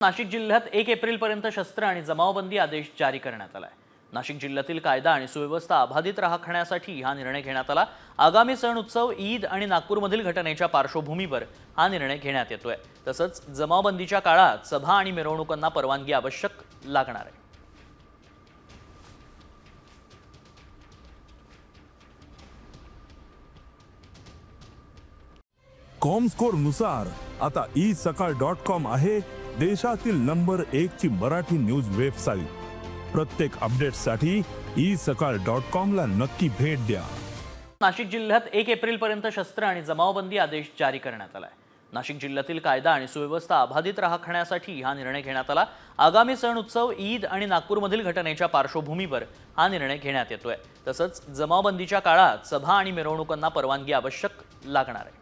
नाशिक जिल्ह्यात एक एप्रिलपर्यंत शस्त्र आणि जमावबंदी आदेश जारी करण्यात आलाय. नाशिक जिल्ह्यातील कायदा आणि सुव्यवस्था अबाधित राखण्यासाठी हा निर्णय घेण्यात आला. आगामी सण उत्सव ईद आणि नागपूरमधील घटनेच्या पार्श्वभूमीवर हा निर्णय घेण्यात येतोय. तसंच जमावबंदीच्या काळात सभा आणि मिरवणुकांना परवानगी आवश्यक लागणार आहे. कॉम स्कोरनुसार आता ई सकाळ डॉट कॉम आहे. देशातील नंबर एक ची मराठी न्यूज वेबसाईट. प्रत्येक अपडेटसाठी ई सकाळ डॉट कॉम ला नक्की भेट द्या. नाशिक जिल्ह्यात एक एप्रिल पर्यंत शस्त्र आणि जमावबंदी आदेश जारी करण्यात आलाय. नाशिक जिल्ह्यातील कायदा आणि सुव्यवस्था अबाधित राखण्यासाठी हा निर्णय घेण्यात आला. आगामी सण उत्सव ईद आणि नागपूरमधील घटनेच्या पार्श्वभूमीवर हा निर्णय घेण्यात येतोय. तसंच जमावबंदीच्या काळात सभा आणि मिरवणुकांना परवानगी आवश्यक लागणार आहे.